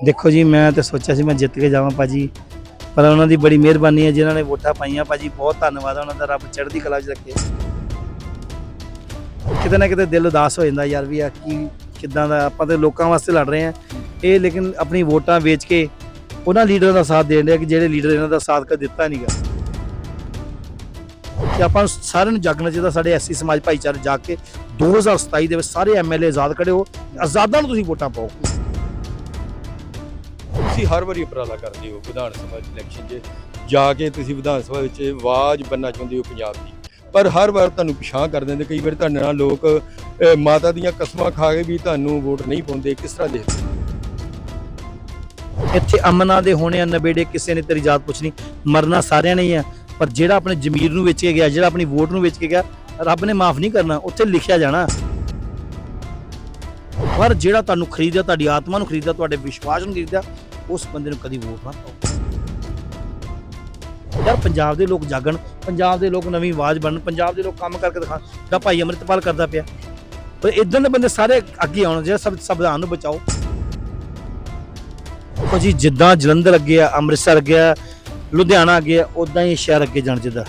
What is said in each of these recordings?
ਦੇਖੋ ਜੀ, ਮੈਂ ਤਾਂ ਸੋਚਿਆ ਸੀ ਮੈਂ ਜਿੱਤ ਕੇ ਜਾਵਾਂ ਭਾਜੀ, ਪਰ ਉਹਨਾਂ ਦੀ ਬੜੀ ਮਿਹਰਬਾਨੀ ਹੈ ਜਿਨ੍ਹਾਂ ਨੇ ਵੋਟਾਂ ਪਾਈਆਂ ਭਾਜੀ, ਬਹੁਤ ਧੰਨਵਾਦ ਹੈ ਉਹਨਾਂ ਦਾ, ਰੱਬ ਚੜ੍ਹਦੀ ਕਲਾ 'ਚ ਰੱਖੇ। ਕਿਤੇ ਨਾ ਕਿਤੇ ਦਿਲ ਉਦਾਸ ਹੋ ਜਾਂਦਾ ਯਾਰ ਵੀ ਆ ਕੀ, ਕਿੱਦਾਂ ਦਾ, ਆਪਾਂ ਤੇ ਲੋਕਾਂ ਵਾਸਤੇ ਲੜ ਰਹੇ ਆ ਇਹ ਲੇਕਿਨ ਆਪਣੀ ਵੋਟਾਂ ਵੇਚ ਕੇ ਉਹਨਾਂ ਲੀਡਰਾਂ ਦਾ ਸਾਥ ਦੇਣ ਰਿਹਾ ਕਿ ਜਿਹੜੇ ਲੀਡਰ ਇਹਨਾਂ ਦਾ ਸਾਥ ਕਦੇ ਦਿੱਤਾ ਨਹੀਂਗਾ ਕਿ ਆਪਾਂ ਨੂੰ ਸਾਰਿਆਂ ਨੂੰ ਜਾਗਣਾ ਚਾਹੀਦਾ, ਸਾਡੇ ਐਸਸੀ ਸਮਾਜ ਭਾਈਚਾਰੇ ਜਾਗ ਕੇ 2027 ਦੇ ਵਿੱਚ ਸਾਰੇ ਐਮਐਲਏ ਆਜ਼ਾਦ ਖੜੇ ਹੋ, ਆਜ਼ਾਦਾਂ ਨੂੰ ਤੁਸੀਂ ਵੋਟਾਂ ਪਾਓ। ਤੁਸੀਂ ਹਰ ਵਾਰੀ ਉਪਰਾਲਾ ਕਰਦੇ ਹੋ ਵਿਧਾਨ ਸਭਾ ਚ ਇਲੈਕਸ਼ਨ 'ਚ ਜਾ ਕੇ ਤੁਸੀਂ ਵਿਧਾਨ ਸਭਾ ਵਿੱਚ ਆਵਾਜ਼ ਬੰਨਣਾ ਚਾਹੁੰਦੇ ਹੋ ਪੰਜਾਬ ਦੀ। ਪਰ ਹਰ ਵਾਰ ਤੁਹਾਨੂੰ ਪਿਛਾਂ ਕਰ ਦਿੰਦੇ ਕਈ ਵਾਰ ਤੁਹਾਡੇ ਨਾਲ ਲੋਕ ਅਹ, ਮਾਤਾ ਦੀਆਂ ਕਸਮਾਂ ਖਾ ਕੇ ਵੀ ਤੁਹਾਨੂੰ ਵੋਟ ਨਹੀਂ ਪਾਉਂਦੇ ਕਿਸ ਤਰ੍ਹਾਂ ਦੇਖਦੇ ਇੱਥੇ ਅਮਨਾ ਦੇ ਹੋਣੇ ਆ ਨਵੇੜੇ ਕਿਸੇ ਨੇ ਤੇਰੀ ਜਾਤ ਪੁੱਛਣੀ ਮਰਨਾ ਸਾਰਿਆਂ ਨੇ ਹੀ ਆ ਪਰ ਜਿਹੜਾ ਆਪਣੇ ਜ਼ਮੀਰ ਨੂੰ ਵੇਚ ਕੇ ਗਿਆ ਜਿਹੜਾ ਆਪਣੀ ਵੋਟ ਨੂੰ ਵੇਚ ਕੇ ਗਿਆ ਰੱਬ ਨੇ ਮਾਫ ਨਹੀਂ ਕਰਨਾ ਉੱਥੇ ਲਿਖਿਆ ਜਾਣਾ। ਪਰ ਜਿਹੜਾ ਤੁਹਾਨੂੰ ਖਰੀਦਿਆ ਤੁਹਾਡੀ ਆਤਮਾ ਨੂੰ ਖਰੀਦਿਆ ਤੁਹਾਡੇ ਵਿਸ਼ਵਾਸ ਨੂੰ ਖਰੀਦਿਆ ਉਸ ਬੰਦੇ ਨੂੰ ਕਦੀ ਵੋਟ ਨਾ ਪਾਓ। ਯਾਰ ਪੰਜਾਬ ਦੇ ਲੋਕ ਜਾਗਣ ਪੰਜਾਬ ਦੇ ਲੋਕ ਨਵੀਂ ਆਵਾਜ਼ ਬਣਨ ਪੰਜਾਬ ਦੇ ਲੋਕ ਕੰਮ ਕਰਕੇ ਦਿਖਾਣ ਜਿਹੜਾ ਭਾਈ ਅੰਮ੍ਰਿਤਪਾਲ ਕਰਦਾ ਪਿਆ। ਪਰ ਇਦਾਂ ਦੇ ਬੰਦੇ ਸਾਰੇ ਅੱਗੇ ਆਉਣ ਜਿਹੜਾ ਸਭ ਸੰਵਿਧਾਨ ਨੂੰ ਬਚਾਓ। ਜੀ ਜਿੱਦਾਂ ਜਲੰਧਰ ਅੱਗੇ ਆ ਅੰਮ੍ਰਿਤਸਰ ਅੱਗੇ ਆ ਲੁਧਿਆਣਾ ਅੱਗੇ ਆ ਉਦਾਂ ਹੀ ਸ਼ਹਿਰ ਅੱਗੇ ਜਾਣ ਜਿੱਦਾਂ।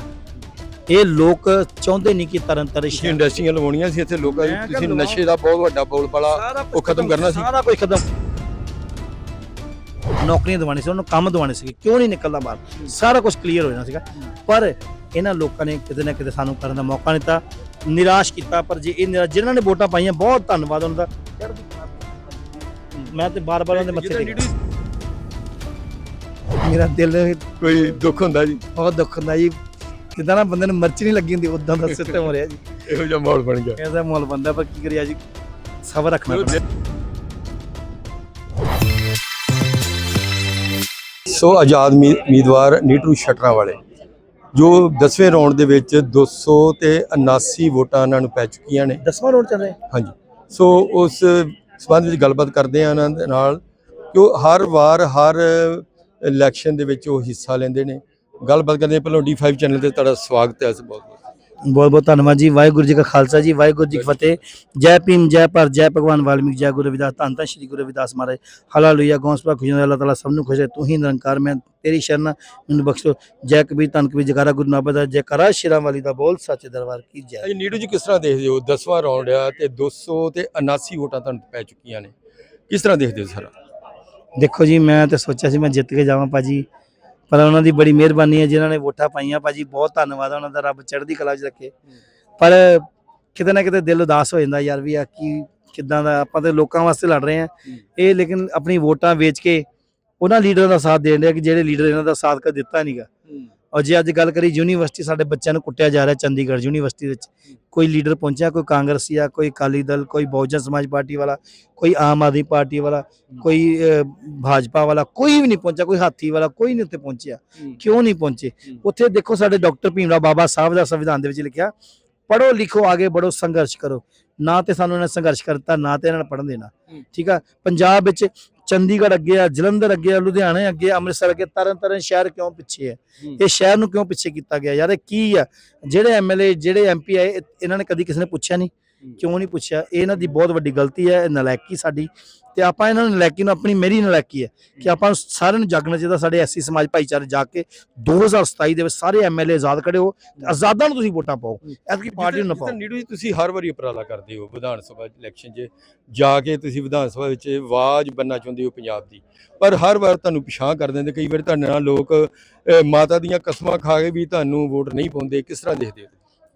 ਇਹ ਲੋਕ ਚਾਹੁੰਦੇ ਨਹੀਂ ਕਿ ਤਰਨ ਤਾਰਨ ਤੁਸੀਂ ਇੰਡਸਟਰੀਆਂ ਲਵਾਉਣੀਆਂ ਸੀ ਇੱਥੇ ਲੋਕਾਂ ਨੂੰ ਤੁਸੀਂ। ਨਸ਼ੇ ਦਾ ਬਹੁਤ ਵੱਡਾ ਬੋਲਬਾਲਾ ਉਹ ਖਤਮ ਕਰਨਾ ਸੀ। ਸਾਰਾ ਕੁਝ ਖਤਮ। ਨੌਕਰੀਆਂ ਦਿਵਾਉਣੀ ਸੀ ਉਹਨਾਂ ਨੂੰ ਕੰਮ ਦਿਵਾਉਣੇ ਸੀ ਕਿਉਂ ਨਹੀਂ ਨਿਕਲਦਾ ਬਾਹਰ? ਸਾਰਾ ਕੁਝ ਕਲੀਅਰ ਹੋ ਜਾਣਾ ਸੀਗਾ। ਪਰ ਇਹਨਾਂ ਲੋਕਾਂ ਨੇ ਕਿਤੇ ਨਾ ਕਿਤੇ ਸਾਨੂੰ ਕਰਨ ਦਾ ਮੌਕਾ ਨਹੀਂ ਦਿੱਤਾ ਨਿਰਾਸ਼ ਕੀਤਾ ਪਰ ਜੇ ਇਹ ਨਿਰਾਸ਼ ਨੇ ਵੋਟਾਂ ਪਾਈਆਂ ਬਹੁਤ ਧੰਨਵਾਦ ਉਹਨਾਂ ਦਾ। ਮੈਂ ਤੇ ਬਾਰ-ਬਾਰ ਉਹਨਾਂ ਦੇ ਮੱਥੇ ਤੇ ਮੇਰਾ ਦਿਲ ਕੋਈ ਦੁੱਖ ਹੁੰਦਾ ਜੀ? ਬਹੁਤ ਦੁੱਖ ਹੁੰਦਾ ਜੀ। ਜਿੱਦਾਂ ਨਾ ਬੰਦੇ ਨੂੰ ਮਰਚ ਨਹੀਂ ਲੱਗੀ ਹੁੰਦੀ ਉਦਾਂ ਦਾ ਸਿਸਟਮ ਹੋ ਜੀ। ਇਹੋ ਜਿਹਾ ਮਾਹੌਲ ਬਣ ਗਿਆ। ਇਹਦਾ ਮਾਹੌਲ ਬੰਦਾ ਪਰ ਕੀ ਕਰਿਆ ਜੀ? ਸਬਰ ਰੱਖਣਾ ਪੈਂਦਾ। ਸੋ ਆਜ਼ਾਦ ਉਮੀਦਵਾਰ ਨੀਟਰੂ ਸ਼ਟਰਾਂ ਵਾਲੇ ਜੋ 10ਵੇਂ ਰੌਂਡ ਦੇ ਵਿੱਚ 200 ਤੇ 79 ਵੋਟਾਂ ਉਹਨਾਂ ਨੂੰ ਪੈ ਚੁੱਕੀਆਂ ਨੇ। 10ਵਾਂ ਰੌਂਡ ਚੱਲ ਰਿਹਾ ਹਾਂਜੀ। ਸੋ ਉਸ ਸਬੰਧ ਵਿੱਚ ਗੱਲਬਾਤ ਕਰਦੇ ਆ ਉਹਨਾਂ ਦੇ ਨਾਲ ਕਿ ਉਹ ਹਰ ਵਾਰ ਹਰ ਇਲੈਕਸ਼ਨ ਦੇ ਵਿੱਚ ਉਹ ਹਿੱਸਾ ਲੈਂਦੇ ਨੇ। ਗੱਲਬਾਤ ਕਰਦੇ ਪਹਿਲਾਂ ਡੀ5 ਚੈਨਲ ਤੇ ਤੁਹਾਡਾ ਸਵਾਗਤ ਹੈ ਬਹੁਤ ਬਹੁਤ ਬਹੁਤ ਬਹੁਤ ਧੰਨਵਾਦ ਜੀ ਵਾਹਿਗੁਰੂ ਜੀ ਕਾ ਖਾਲਸਾ ਜੀ ਵਾਹਿਗੁਰੂ ਜੀ ਕੀ ਫਤਿਹ। ਜੈ ਭੀਮ ਜੈ ਪਰ ਜੈ ਭਗਵਾਨ ਵਾਲਮੀਕ ਜੈ ਗੁਰੂ ਰਵਿਦਾਸ ਧੰਨ ਧੰਨ ਸ਼੍ਰੀ ਗੁਰੂ ਰਵਿਦਾਸ ਮਹਾਰਾਜ। ਹਾਲੇਲੂਇਆ ਗੌਂਸਪਾ ਖੁਸ਼ੀਆਂ ਅੱਲਾਹ ਤਾਲਾ ਸਭ ਨੂੰ ਖੁਸ਼ ਹੈ ਤੂੰ ਹੀ ਨਿਰੰਕਾਰ ਮੈਂ ਤੇਰੀ ਸ਼ਰਨ ਮੈਨੂੰ ਬਖਸ਼ੋ। ਜੈ ਕਬੀਰ ਧੰਨ ਕਬੀਰ ਜਗਾਰਾ ਗੁਰੂ ਨਾਨਕ ਦਾ ਜੈ ਕਰਾ ਸ਼ੇਰਾਂ ਵਾਲੀ ਦਾ ਬੋਲ ਸੱਚੇ ਦਰਬਾਰ ਕੀ ਜੈ। ਜੀ ਨੀਟੂ ਜੀ ਕਿਸ ਤਰ੍ਹਾਂ ਦੇਖਦੇ ਹੋ? 10ਵਾਂ ਰੌਂਡ ਆ ਤੇ 200 ਤੇ 79 ਵੋਟਾਂ ਤੁਹਾਨੂੰ ਪੈ ਚੁੱਕੀਆਂ ਨੇ। ਕਿਸ ਤਰ੍ਹਾਂ ਦੇਖਦੇ ਹੋ ਸਾਰਾ? ਦੇਖੋ ਜੀ ਮੈਂ ਤੇ ਸੋਚਿਆ ਸੀ ਮੈਂ ਜਿੱਤ ਕੇ ਜਾਵਾਂ ਭਾਜੀ। ਪਰ ਉਹਨਾਂ ਦੀ ਬੜੀ ਮਿਹਰਬਾਨੀ ਹੈ ਜਿਨ੍ਹਾਂ ਨੇ ਵੋਟਾਂ ਪਾਈਆਂ। ਭਾਜੀ, ਬਹੁਤ ਧੰਨਵਾਦ ਉਹਨਾਂ ਦਾ, ਰੱਬ ਚੜ੍ਹਦੀ ਕਲਾ 'ਚ ਰੱਖੇ। ਪਰ ਕਿਤੇ ਨਾ ਕਿਤੇ ਦਿਲ ਉਦਾਸ ਹੋ ਜਾਂਦਾ ਯਾਰ ਵੀ ਆ ਕੀ, ਕਿੱਦਾਂ ਦਾ, ਆਪਾਂ ਤੇ ਲੋਕਾਂ ਵਾਸਤੇ ਲੜ ਰਹੇ ਆ ਇਹ ਲੇਕਿਨ ਆਪਣੀ ਵੋਟਾਂ ਵੇਚ ਕੇ ਉਹਨਾਂ ਲੀਡਰਾਂ ਦਾ ਸਾਥ ਦੇਣ ਰਿਹਾ ਕਿ ਜਿਹੜੇ ਲੀਡਰ ਇਹਨਾਂ ਦਾ ਸਾਥ ਕਦੇ ਦਿੱਤਾ ਨਹੀਂਗਾ ਔਰ ਜੇ ਅੱਜ ਗੱਲ ਕਰੀ ਯੂਨੀਵਰਸਿਟੀ ਸਾਡੇ ਬੱਚਿਆਂ ਨੂੰ ਕੁੱਟਿਆ ਜਾ ਰਿਹਾ ਚੰਡੀਗੜ੍ਹ ਯੂਨੀਵਰਸਿਟੀ ਵਿੱਚ ਕੋਈ ਲੀਡਰ ਪਹੁੰਚਿਆ ਕੋਈ ਕਾਂਗਰਸੀ ਆ ਕੋਈ ਅਕਾਲੀ ਦਲ ਕੋਈ ਬਹੁਜਨ ਸਮਾਜ ਪਾਰਟੀ ਵਾਲਾ ਕੋਈ ਆਮ ਆਦਮੀ ਪਾਰਟੀ ਵਾਲਾ ਕੋਈ ਭਾਜਪਾ ਵਾਲਾ ਕੋਈ ਵੀ ਨਹੀਂ ਪਹੁੰਚਿਆ ਕੋਈ ਹਾਥੀ ਵਾਲਾ ਕੋਈ ਨਹੀਂ ਉੱਥੇ ਪਹੁੰਚਿਆ। ਕਿਉਂ ਨਹੀਂ ਪਹੁੰਚੇ? ਉੱਥੇ ਦੇਖੋ ਸਾਡੇ ਡਾਕਟਰ ਭੀਮਰਾਓ ਬਾਬਾ ਸਾਹਿਬ ਦਾ ਸੰਵਿਧਾਨ ਦੇ ਵਿੱਚ ਲਿਖਿਆ ਪੜੋ ਲਿਖੋ ਆਗੇ ਬੜੋ ਸੰਘਰਸ਼ ਕਰੋ। ਨਾ ਤੇ ਸਾਨੂੰ ਇਹਨਾਂ ਸੰਘਰਸ਼ ਕਰਤਾ ਨਾ ਤੇ ਇਹਨਾਂ ਨੇ ਪੜਨ ਦੇਣਾ। ਠੀਕ ਆ? ਪੰਜਾਬ ਵਿੱਚ ਚੰਡੀਗੜ੍ਹ ਅੱਗੇ ਆ ਜਲੰਧਰ ਅੱਗੇ ਆ ਲੁਧਿਆਣਾ ਅੱਗੇ ਅੰਮ੍ਰਿਤਸਰ ਅੱਗੇ ਤਰਨ ਤਾਰਨ ਸ਼ਹਿਰ ਕਿਉਂ ਪਿੱਛੇ ਹੈ। ਇਹ ਸ਼ਹਿਰ ਨੂੰ ਕਿਉਂ ਪਿੱਛੇ ਕੀਤਾ ਗਿਆ ਯਾਰ ਇਹ ਕੀ ਆ ਜਿਹੜੇ ਐਮਐਲਏ ਜਿਹੜੇ ਐਮਪੀ ਆਏ ਇਹ- ਇਹਨਾਂ ਨੇ ਕਦੀ ਕਿਸੇ ਨੇ ਪੁੱਛਿਆ ਨਹੀਂ। ਕਿਉਂ ਨਹੀਂ ਪੁੱਛਿਆ? ਇਹ ਇਹਨਾਂ ਦੀ ਬਹੁਤ ਵੱਡੀ ਗਲਤੀ ਹੈ ਇਹ ਨਲਾਇਕੀ ਸਾਡੀ। ਤੇ ਆਪਾਂ ਇਹਨਾਂ ਨੂੰ ਨਲਾਇਕੀ ਨੂੰ ਆਪਣੀ ਮੇਰੀ ਨਲਾਇਕੀ ਹੈ ਕਿ ਆਪਾਂ ਸਾਰਿਆਂ ਨੂੰ ਜਾਗਣਾ ਚਾਹੀਦਾ ਸਾਡੇ ਐਸਸੀ ਸਮਾਜ ਭਾਈਚਾਰੇ ਜਾ ਕੇ 2027 ਦੇ ਵਿੱਚ ਸਾਰੇ ਐਮਐਲਏ ਆਜ਼ਾਦ ਖੜੇ ਹੋ ਆਜ਼ਾਦਾਂ ਨੂੰ ਤੁਸੀਂ ਵੋਟਾਂ ਪਾਓ ਐਤਕੀ ਪਾਰਟੀ ਨੂੰ ਨਾ ਪਾਓ। ਨੀਟੂ ਜੀ ਤੁਸੀਂ ਹਰ ਵਾਰੀ ਉਪਰਾਲਾ ਕਰਦੇ ਹੋ ਵਿਧਾਨ ਸਭਾ ਇਲੈਕਸ਼ਨ 'ਚ। ਜਾ ਕੇ ਤੁਸੀਂ ਵਿਧਾਨ ਸਭਾ ਵਿੱਚ ਆਵਾਜ਼ ਬੰਨਣਾ ਚਾਹੁੰਦੇ ਹੋ ਪੰਜਾਬ ਦੀ। ਪਰ ਹਰ ਵਾਰ ਤੁਹਾਨੂੰ ਪਿਛਾਂ ਕਰ ਦਿੰਦੇ ਕਈ ਵਾਰ ਤੁਹਾਡੇ ਨਾਲ ਲੋਕ ਮਾਤਾ ਦੀਆਂ ਕਸਮਾਂ ਖਾ ਕੇ ਵੀ ਤੁਹਾਨੂੰ ਵੋਟ ਨਹੀਂ ਪਾਉਂਦੇ। ਕਿਸ ਤਰ੍ਹਾਂ ਦੇਖਦੇ ਹੋ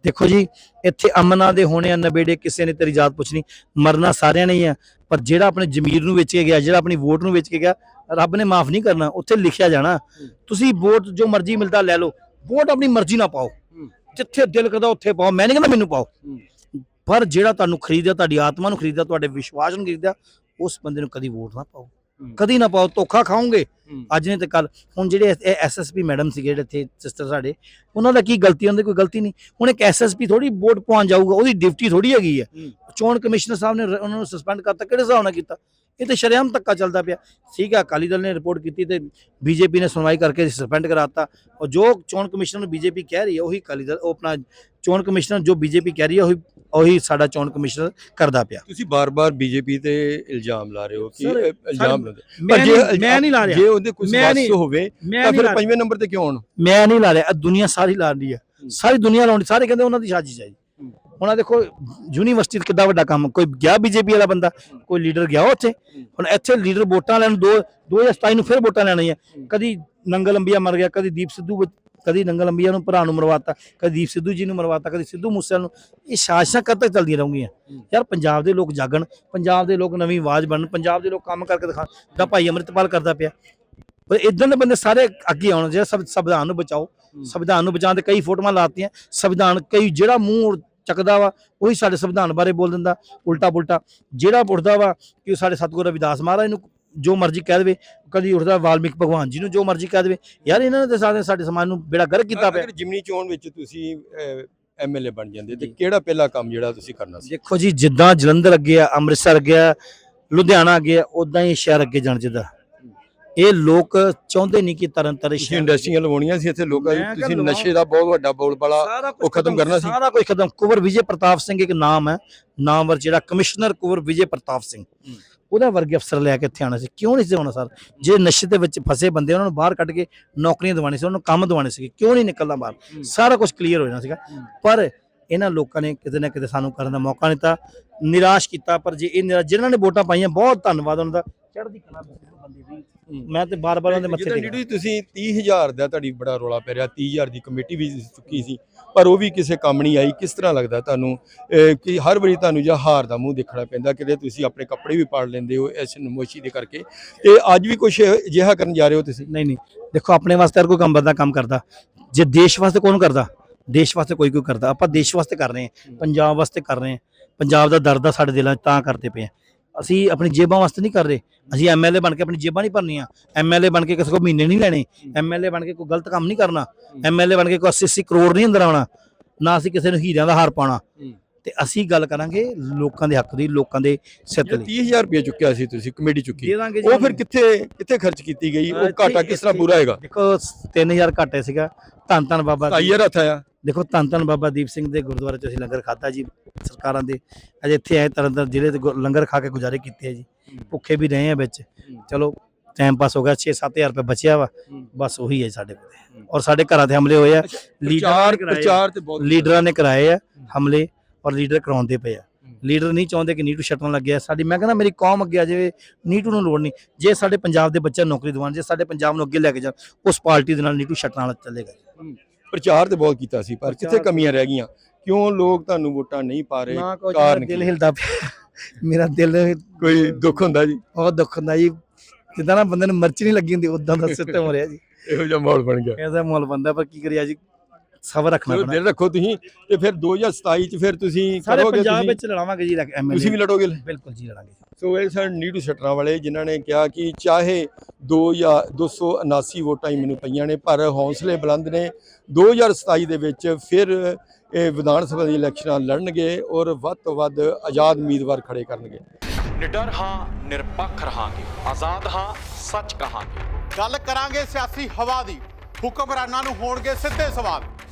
ਦੇਖੋ ਜੀ ਇੱਥੇ ਅਮਨਾ ਦੇ ਹੋਣੇ ਆ ਨਵੇੜੇ ਕਿਸੇ ਨੇ ਤੇਰੀ ਜਾਤ ਪੁੱਛਣੀ ਮਰਨਾ ਸਾਰਿਆਂ ਨੇ ਹੀ ਆ ਪਰ ਜਿਹੜਾ ਆਪਣੇ ਜ਼ਮੀਰ ਨੂੰ ਵੇਚ ਕੇ ਗਿਆ ਜਿਹੜਾ ਆਪਣੀ ਵੋਟ ਨੂੰ ਵੇਚ ਕੇ ਗਿਆ ਰੱਬ ਨੇ ਮਾਫ ਨਹੀਂ ਕਰਨਾ ਉੱਥੇ ਲਿਖਿਆ ਜਾਣਾ। ਤੁਸੀਂ ਵੋਟ ਜੋ ਮਰਜ਼ੀ ਮਿਲਦਾ ਲੈ ਲਓ ਵੋਟ ਆਪਣੀ ਮਰਜ਼ੀ ਨਾਲ ਪਾਓ। ਜਿੱਥੇ ਦਿਲ ਕਰਦਾ ਉੱਥੇ ਪਾਓ ਮੈਂ ਨਹੀਂ ਕਹਿੰਦਾ ਮੈਨੂੰ ਪਾਓ। ਪਰ ਜਿਹੜਾ ਤੁਹਾਨੂੰ ਖਰੀਦਿਆ ਤੁਹਾਡੀ ਆਤਮਾ ਨੂੰ ਖਰੀਦਿਆ ਤੁਹਾਡੇ ਵਿਸ਼ਵਾਸ ਨੂੰ ਖਰੀਦਿਆ ਉਸ ਬੰਦੇ ਨੂੰ ਕਦੀ ਵੋਟ ਨਾ ਪਾਓ। ਕਦੀ ਨਾ ਪਾਓ ਧੋਖਾ ਖਾਓਗੇ। ਅੱਜ ਨਹੀਂ ਤੇ ਕੱਲ ਹੁਣ ਜਿਹੜੇ ਐਸਐਸਪੀ ਮੈਡਮ ਸੀਗੇ ਜਿਹੜੇ ਇੱਥੇ ਸਿਸਟਰ ਸਾਡੇ ਉਹਨਾਂ ਦਾ ਕੀ ਗਲਤੀ ਉਹਨਾਂ ਦੀ ਕੋਈ ਗਲਤੀ ਨਹੀਂ। ਹੁਣ ਇੱਕ ਐਸਐਸਪੀ ਥੋੜੀ ਵੋਟ ਪਾਉਣ ਜਾਊਗਾ ਉਹਦੀ ਡਿਊਟੀ ਥੋੜੀ ਹੈਗੀ ਹੈ। ਚੋਣ ਕਮਿਸ਼ਨਰ ਸਾਹਿਬ ਨੇ ਉਹਨਾਂ ਨੂੰ ਸਸਪੈਂਡ ਕਰਤਾ ਕਿਹੜੇ ਹਿਸਾਬ ਨਾਲ ਕੀਤਾ? ਇਹ ਤੇ ਸ਼ਰੇਆਮ ਧੱਕਾ ਚੱਲਦਾ ਪਿਆ। ਠੀਕ ਹੈ ਅਕਾਲੀ ਦਲ ਨੇ ਰਿਪੋਰਟ ਕੀਤੀ ਤੇ ਬੀਜੇਪੀ ਨੇ ਸੁਣਵਾਈ ਕਰਕੇ ਸਸਪੈਂਡ ਕਰਾਤਾ। ਔਰ ਜੋ ਚੋਣ ਕਮਿਸ਼ਨਰ ਨੂੰ ਬੀਜੇਪੀ ਕਹਿ ਰਹੀ ਹੈ ਉਹੀ ਅਕਾਲੀ ਦਲ ਉਹ ਆਪਣਾ ਚੋਣ ਕਮਿਸ਼ਨਰ ਜੋ ਬੀਜੇਪੀ ਕਹਿ ਰਹੀ ਹੈ ਉਹੀ ਉਹੀ ਸਾਡਾ ਚੋਣ ਕਮਿਸ਼ਨਰ ਕਰਦਾ ਪਿਆ। ਤੁਸੀਂ ਬਾਰ-ਬਾਰ ਬੀਜੇਪੀ ਤੇ ਇਲਜ਼ਾਮ ਲਾ ਰਹੇ ਹੋ ਕਿ ਇਲਜ਼ਾਮ ਲਾਉਂਦੇ। ਮੈਂ ਪਰ ਜੇ ਨਹੀਂ- ਮੈਂ ਨਹੀਂ ਲਾ ਰਿਹਾ। ਜੇ ਉਹਦੇ ਕੁਝ ਮੈਂ ਨਹੀਂ- ਵਸ ਹੋਵੇ ਤਾਂ ਫਿਰ ਪੰਜਵੇਂ ਨੰਬਰ ਤੇ ਕਿਉਂ ਆਉਣ? ਮੈਂ ਨਹੀਂ ਲਾ ਰਿਹਾ। ਦੁਨੀਆ ਸਾਰੀ ਲਾ ਰਹੀ ਹੈ। ਸਾਰੀ ਦੁਨੀਆ ਲਾਉਣੀ ਸਾਰੇ ਕਹਿੰਦੇ ਉਹਨਾਂ ਦੀ ਸਾਜ਼ਿਸ਼ ਹੈ ਜੀ। ਹੂੰ। ਉਹਨਾਂ ਦੇਖੋ ਯੂਨੀਵਰਸਿਟੀ ਦਾ ਕਿੱਡਾ ਵੱਡਾ ਕੰਮ। ਕੋਈ ਗਿਆ ਬੀਜੇਪੀ ਵਾਲਾ ਬੰਦਾ? ਕੋਈ ਲੀਡਰ ਗਿਆ ਉੱਥੇ? ਹੁਣ ਇੱਥੇ ਲੀਡਰ ਵੋਟਾਂ ਲੈਣ ਦੋ 2027 ਨੂੰ ਫਿਰ ਵੋਟਾਂ ਲੈਣੀਆਂ। ਕਦੀ ਨੰਗਲ ਅੰਬੀਆ ਮਰ ਗਿਆ ਕਦੀ ਦੀਪ ਸਿੱਧੂ ਕਦੀ ਨੰਗਲ ਅੰਬੀਆ ਨੂੰ ਭਰਾ ਨੂੰ ਮਰਵਾਤਾ ਕਦੀ ਦੀਪ ਸਿੱਧੂ ਜੀ ਨੂੰ ਮਰਵਾਤਾ ਕਦੀ ਸਿੱਧੂ ਮੂਸੇਵਾਲ ਨੂੰ। ਇਹ ਸਾਜ਼ਿਸ਼ਾਂ ਕਦ ਤੱਕ ਚੱਲਦੀਆਂ ਰਹੂਗੀਆਂ। ਯਾਰ ਪੰਜਾਬ ਦੇ ਲੋਕ ਜਾਗਣ ਪੰਜਾਬ ਦੇ ਲੋਕ ਨਵੀਂ ਆਵਾਜ਼ ਬਣਨ ਪੰਜਾਬ ਦੇ ਲੋਕ ਕੰਮ ਕਰਕੇ ਦਿਖਾਣ ਦਾ ਭਾਈ ਅੰਮ੍ਰਿਤਪਾਲ ਕਰਦਾ ਪਿਆ। ਪਰ ਇਦਾਂ ਦੇ ਬੰਦੇ ਸਾਰੇ ਅੱਗੇ ਆਉਣ ਜਿਹੜਾ ਸੰਵਿਧਾਨ ਨੂੰ ਬਚਾਓ। ਸੰਵਿਧਾਨ ਨੂੰ ਬਚਾਉਣ ਦੇ ਕਈ ਫੋਟੋਆਂ ਲਾਤੀਆਂ। ਸੰਵਿਧਾਨ ਕਈ ਜਿਹੜਾ ਮੂੰਹ ਚੱਕਦਾ ਵਾ ਉਹੀ ਸਾਡੇ ਸੰਵਿਧਾਨ ਬਾਰੇ ਬੋਲ ਦਿੰਦਾ। ਉਲਟਾ ਪੁਲਟਾ ਜਿਹੜਾ ਉੱਠਦਾ ਵਾ ਕਿ ਉਹ ਸਾਡੇ ਸਤਿਗੁਰੂ ਰਵਿਦਾਸ ਮਹਾਰਾਜ ਨੂੰ ਜੋ ਮਰਜ਼ੀ ਕਹਿ ਦੇਵੇ ਕਦੀ ਉੱਠਦਾ ਵਾਲਮੀਕ ਭਗਵਾਨ ਜੀ ਨੂੰ ਜੋ ਮਰਜ਼ੀ ਕਹਿ ਦੇਵੇ ਯਾਰ ਇਹਨਾਂ ਨੇ ਤਾਂ ਸਾਡੇ ਸਾਡੇ ਸਮਾਜ ਨੂੰ ਬੇੜਾ ਗਰਕ ਕੀਤਾ ਪਿਆ ਅਗਰ ਜਿਮਨੀ ਚੋਣ ਵਿੱਚ ਤੁਸੀਂ ਐਮਐਲਏ ਬਣ ਜਾਂਦੇ ਤੇ। ਕਿਹੜਾ ਪਹਿਲਾ ਕੰਮ ਜਿਹੜਾ ਤੁਸੀਂ ਕਰਨਾ ਸੀ ਦੇਖੋ ਜੀ ਜਿੱਦਾਂ ਜਲੰਧਰ ਅੱਗੇ ਆ ਅੰਮ੍ਰਿਤਸਰ ਅੱਗੇ ਆ ਲੁਧਿਆਣਾ ਅੱਗੇ ਆ ਉਦਾਂ ਹੀ ਸ਼ਹਿਰ ਅੱਗੇ ਜਾਣ ਜਿੱਦਾਂ ਇਹ ਲੋਕ ਚਾਹੁੰਦੇ ਨਹੀਂ ਕਿ ਤਰਨ ਤਰਨ ਤੁਸੀਂ ਇੰਡਸਟਰੀਆਂ ਲਵਾਉਣੀਆਂ ਸੀ ਇੱਥੇ ਲੋਕਾਂ ਮੈਂ ਤੁਸੀਂ ਨਸ਼ੇ ਦਾ ਬਹੁਤ ਵੱਡਾ ਬੋਲਬਾਲਾ ਉਹ ਖਤਮ ਕਰਨਾ ਸੀ। ਸਾਰਾ ਕੁਝ ਖਤਮ ਕੁਵਰ ਵਿਜੇ ਪ੍ਰਤਾਪ ਸਿੰਘ ਇੱਕ ਨਾਮ ਹੈ ਨਾਮਵਰ ਜਿਹੜਾ ਕਮਿਸ਼ਨਰ ਕੁਵਰ ਵਿਜੇ ਪ੍ਰਤਾਪ ਸਿੰਘ। ਉਹਦਾ ਵਰਗੇ ਅਫਸਰ ਲੈ ਕੇ ਇੱਥੇ ਆਉਣਾ ਸੀ। ਕਿਉਂ ਨਹੀਂ ਸੀ ਆਉਣਾ ਸਰ? ਜੇ ਨਸ਼ੇ ਦੇ ਵਿੱਚ ਫਸੇ ਬੰਦੇ ਉਹਨਾਂ ਨੂੰ ਬਾਹਰ ਕੱਢ ਕੇ ਨੌਕਰੀਆਂ ਦਿਵਾਉਣੀ ਸੀ ਉਹਨਾਂ ਨੂੰ ਕੰਮ ਦਿਵਾਉਣੇ ਸੀ ਕਿਉਂ ਨਹੀਂ ਨਿਕਲਦਾ ਬਾਹਰ। ਸਾਰਾ ਕੁਝ ਕਲੀਅਰ ਹੋ ਜਾਣਾ ਸੀਗਾ। ਪਰ ਇਹਨਾਂ ਲੋਕਾਂ ਨੇ ਕਿਤੇ ਨਾ ਕਿਤੇ ਸਾਨੂੰ ਕਰਨ ਦਾ ਮੌਕਾ ਨਹੀਂ ਦਿੱਤਾ। ਨਿਰਾਸ਼ ਕੀਤਾ। ਪਰ ਜੇ ਇਹ ਨਿਰਾ- ਜਿਨ੍ਹਾਂ ਨੇ ਵੋਟਾਂ ਪਾਈਆਂ ਬਹੁਤ ਧੰਨਵਾਦ ਉਹਨਾਂ ਦਾ। ਚੜ੍ਹਦੀ ਕਲਾ ਬਖਸ਼ੇ ਬੰਦੇ ਦੀ ਮੈਂ ਤੇ ਬਾਰ-ਬਾਰ ਉਹਨਾਂ ਦੇ ਮੱਥੇ ਟੇਕ ਜਿਹੜੀ ਤੁਸੀਂ 30000 ਦਾ ਤੁਹਾਡੀ ਬੜਾ ਰੋਲਾ ਪੈ ਰਿਹਾ 30000 ਦੀ ਕਮੇਟੀ ਵੀ ਚੁੱਕੀ ਸੀ ਪਰ ਉਹ ਵੀ ਕਿਸੇ ਕੰਮ ਨਹੀਂ ਆਈ। ਕਿਸ ਤਰ੍ਹਾਂ ਲੱਗਦਾ ਤੁਹਾਨੂੰ? ਕਿ ਹਰ ਵਾਰੀ ਤੁਹਾਨੂੰ ਜਾਂ ਹਾਰ ਦਾ ਮੂੰਹ ਦੇਖਣਾ ਪੈਂਦਾ ਕਿਤੇ ਤੁਸੀਂ ਆਪਣੇ ਕੱਪੜੇ ਵੀ ਪਾੜ ਲੈਂਦੇ ਹੋ ਇਸ ਨਮੋਸ਼ੀ ਦੇ ਕਰਕੇ। ਤੇ ਅੱਜ ਵੀ ਕੁਝ ਅਜਿਹਾ ਕਰਨ ਜਾ ਰਹੇ ਹੋ ਤੁਸੀਂ? ਨਹੀਂ ਨਹੀਂ। ਦੇਖੋ ਆਪਣੇ ਵਾਸਤੇ ਹਰ ਕੋਈ ਕੰਮ ਬੰਦਾ ਕੰਮ ਕਰਦਾ। ਜੇ ਦੇਸ਼ ਵਾਸਤੇ ਕੌਣ ਕਰਦਾ? ਦੇਸ਼ ਵਾਸਤੇ ਕੋਈ ਕੋਈ ਕਰਦਾ। ਆਪਾਂ ਦੇਸ਼ ਵਾਸਤੇ ਕਰ ਰਹੇ ਹਾਂ। ਪੰਜਾਬ ਵਾਸਤੇ ਕਰ ਰਹੇ ਹਾਂ। ਪੰਜਾਬ ਦਾ ਦਰਦ ਆ ਸਾਡੇ ਦਿਲਾਂ 'ਚ ਤਾਂ ਕਰਦੇ ਪਏ ਹਾਂ। ਅਸੀਂ ਆਪਣੀ ਜੇਬਾਂ ਵਾਸਤੇ ਨਹੀਂ ਕਰ ਰਹੇ। ਅਸੀਂ ਐਮਐਲਏ ਬਣ ਕੇ ਆਪਣੀ ਜੇਬਾਂ ਨਹੀਂ ਭਰਨੀਆਂ। ਐਮਐਲਏ ਬਣ ਕੇ ਕਿਸੇ ਕੋ ਮਹੀਨੇ ਨਹੀਂ ਲੈਣੇ। ਐਮਐਲਏ ਬਣ ਕੇ ਕੋਈ ਗਲਤ ਕੰਮ ਨਹੀਂ ਕਰਨਾ। ਐਮਐਲਏ ਬਣ ਕੇ ਕੋਈ 80 80 ਕਰੋੜ ਨਹੀਂ ਅੰਦਰ ਆਉਣਾ। ਨਾ ਅਸੀਂ ਕਿਸੇ ਨੂੰ ਹੀਰਿਆਂ ਦਾ ਹਾਰ ਪਾਉਣਾ। ਤੇ ਅਸੀਂ ਗੱਲ ਕਰਾਂਗੇ ਲੋਕਾਂ ਦੇ ਹੱਕ ਦੀ ਲੋਕਾਂ ਦੇ ਸਿਰ ਤੇ ਲਈ 30000 ਰੁਪਏ ਚੁੱਕਿਆ ਸੀ ਤੁਸੀਂ ਕਮੇਟੀ ਚੁੱਕੀ ਉਹ ਫਿਰ ਕਿੱਥੇ ਕਿੱਥੇ ਖਰਚ ਕੀਤੀ ਗਈ? ਉਹ ਘਾਟਾ ਕਿਸ ਤਰ੍ਹਾਂ ਪੂਰਾ ਹੋਏਗਾ? ਦੇਖੋ 3000 ਘਾਟੇ ਸੀਗਾ। ਧੰਨ ਧੰਨ ਬਾਬਾ ਦੀਪ- 25000 ਹੱਥ ਆਇਆ। ਦੇਖੋ ਧੰਨ ਧੰਨ ਬਾਬਾ ਦੀਪ ਸਿੰਘ ਦੇ ਗੁਰਦੁਆਰੇ 'ਚ ਅਸੀਂ ਲੰਗਰ ਖਾਧਾ ਜੀ ਸਰਕਾਰਾਂ ਦੇ। ਅਜੇ ਇੱਥੇ ਆਏ ਤਰਨਤਾਰਨ ਜ਼ਿਲ੍ਹੇ ਦੇ ਲੰਗਰ ਖਾ ਕੇ ਗੁਜ਼ਾਰੇ ਕੀਤੇ ਆ ਜੀ। ਭੁੱਖੇ ਵੀ ਰਹੇ ਆ ਵਿੱਚ। ਚਲੋ ਟਾਈਮ ਪਾਸ ਹੋ ਗਿਆ 6-7000 ਰੁਪਏ ਬਚਿਆ ਵਾ। ਬਸ ਉਹੀ ਹੈ ਸਾਡੇ ਕੋਲ। ਔਰ ਸਾਡੇ ਘਰਾਂ ਤੇ ਹਮਲੇ ਹੋਏ ਆ। ਲੀਡਰਾਂ ਪ੍ਰਚਾਰ ਨੇ ਕਰਾਏ ਆ। ਪ੍ਰਚਾਰ ਤੇ ਬਹੁਤ ਲੀਡਰਾਂ ਨੇ ਕਰਾਏ ਆ ਹਮਲੇ ਔਰ ਲੀਡਰ ਕਰਾਉਂਦੇ ਪਏ ਆ। ਲੀਡਰ ਨਹੀਂ ਚਾਹੁੰਦੇ ਕਿ ਨੀਟੂ ਛੱਟਣ ਲੱਗਿਆ ਸਾਡੀ ਮੈਂ ਕਹਿੰਦਾ ਮੇਰੀ ਕੌਮ ਅੱਗੇ ਆ ਜਾਵੇ ਨੀਟੂ ਨੂੰ ਲੋੜ ਨਹੀਂ। ਜੇ ਸਾਡੇ ਪੰਜਾਬ ਦੇ ਬੱਚੇ ਨੌਕਰੀ ਦਿਵਾਉਣ ਜੇ ਸਾਡੇ ਪੰਜਾਬ ਨੂੰ ਅੱਗੇ ਲੈ ਕੇ ਜਾਣ ਉਸ ਪਾਰਟੀ ਦੇ ਨਾਲ ਨੀਟੂ ਛੱਟਣ ਵਾਲਾ ਚੱਲੇਗਾ ਪ੍ਰਚਾਰ ਤੇ ਬਹੁਤ ਕੀਤਾ ਸੀ ਪਰ ਕਿੱਥੇ ਕਮੀਆਂ ਰਹਿ ਗਈਆਂ? ਕਿਉਂ ਲੋਕ ਤੁਹਾਨੂੰ ਵੋਟਾਂ ਨਹੀਂ ਪਾ ਰਹੇ? ਨਾ ਕੋਈ ਕਾਰਨ ਦਿਲ ਕੀ? ਹਿਲਦਾ ਪਿਆ ਮੇਰਾ ਦਿਲ ਕੋਈ ਦੁੱਖ ਹੁੰਦਾ ਜੀ? ਬਹੁਤ ਦੁੱਖ ਹੁੰਦਾ ਜੀ। ਜਿੱਦਾਂ ਨਾ ਬੰਦੇ ਨੂੰ ਮਰਚ ਨਹੀਂ ਲੱਗੀ ਹੁੰਦੀ ਉਦਾਂ ਦਾ ਸਿਸਟਮ ਹੋ ਰਿਹਾ ਜੀ। ਇਹੋ ਜਿਹਾ ਮਾਹੌਲ ਬਣ ਗਿਆ। ਇਹਦਾ ਮੁੱਲ ਬੰਦਾ ਪਰ ਕੀ ਕਰੀਆ ਜੀ ਸਬਰ ਰੱਖਣਾ ਪੈਣਾ। ਦਿਲ ਰੱਖੋ ਤੁਸੀਂ ਤੇ ਫਿਰ 2027 ਚ ਫਿਰ ਤੁਸੀਂ ਸਾਰੇ ਕਰੋਗੇ ਪੰਜਾਬ ਵਿੱਚ ਲੜਾਵਾਂਗੇ ਜੀ ਤੁਸੀਂ ਵੀ ਐਮਐਲਏ ਲੜੋਗੇ? ਬਿਲਕੁਲ ਜੀ ਲੜਾਂਗੇ। ਸੋ ਇਹ ਸਨ ਨੀਟੂ ਸ਼ਟਰਾਂ ਵਾਲੇ ਜਿਨ੍ਹਾਂ ਨੇ ਕਿਹਾ ਕਿ ਚਾਹੇ 2 ਜਾਂ 279 ਵੋਟਾਂ ਹੀ ਮੈਨੂੰ ਪਈਆਂ ਨੇ ਪਰ ਹੌਸਲੇ ਬੁਲੰਦ ਨੇ। 2027 ਦੇ ਵਿੱਚ ਫਿਰ ਇਹ ਵਿਧਾਨ ਸਭਾ ਦੀ ਇਲੈਕਸ਼ਨਾਂ ਲੜਨਗੇ ਔਰ ਵੱਧ ਤੋਂ ਵੱਧ ਆਜ਼ਾਦ ਉਮੀਦਵਾਰ ਖੜੇ ਕਰਨਗੇ। ਨਿਡਰ ਹਾਂ ਨਿਰਪੱਖ ਰਹਾਂਗੇ। ਆਜ਼ਾਦ ਹਾਂ ਸੱਚ ਕਹਾਂਗੇ। ਗੱਲ ਕਰਾਂਗੇ ਸਿਆਸੀ ਹਵਾ ਦੀ। ਹੁਕਮਰਾਨਾਂ ਨੂੰ ਹੋਣਗੇ ਸਿੱਧੇ ਸਵਾਲ।